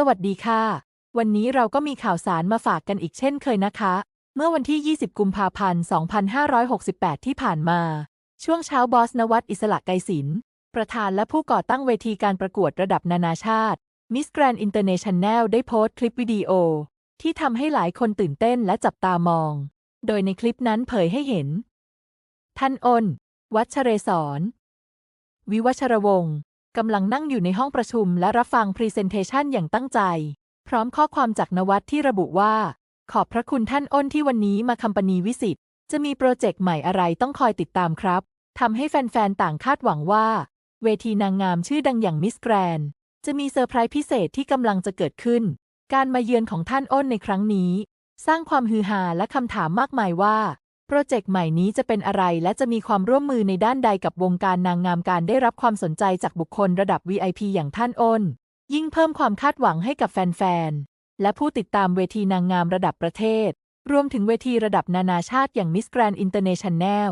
สวัสดีค่ะ วันนี้เราก็มีข่าวสารมาฝากกันอีกเช่นเคยนะคะ เมื่อวันที่ 20 กุมภาพันธ์ 2568 ที่ผ่านมา ช่วงเช้าบอสนวัตอิสระไกรศิลป์ประธานและผู้ก่อตั้งเวทีการประกวดระดับนานาชาติ Miss Grand International ได้โพสต์คลิปวิดีโอ ที่ทำให้หลายคนตื่นเต้นและจับตามอง โดยในคลิปนั้นเผยให้เห็น ท่านอ้นวัชเรศร วิวัชรวงศ์ กำลังนั่งอยู่ในห้องประชุมและรับฟังพรีเซนเทชันอย่างตั้งใจ พร้อมข้อความจากนวัดที่ระบุว่า ขอบพระคุณท่านอ้นที่วันนี้มาคัมปานีวิสิตจะมีโปรเจกต์ใหม่อะไรต้องคอยติดตามครับทำให้แฟนๆ ต่างคาดหวังว่า เวทีนางงามชื่อดังอย่างมิสแกรนจะมีเซอร์ไพรส์พิเศษที่กำลังจะเกิดขึ้น การมาเยือนของท่านอ้นในครั้งนี้ สร้างความฮือฮาและคำถามมากมายว่า โปรเจกต์ใหม่นี้จะเป็นอะไรและจะมีความร่วมมือในด้านใดกับวงการนางงามการได้รับความสนใจจากบุคคลระดับ VIP อย่างท่านอ้น ยิ่งเพิ่มความคาดหวังให้กับแฟนๆ และผู้ติดตามเวทีนางงามระดับประเทศ รวมถึงเวทีระดับนานาชาติอย่าง Miss Grand International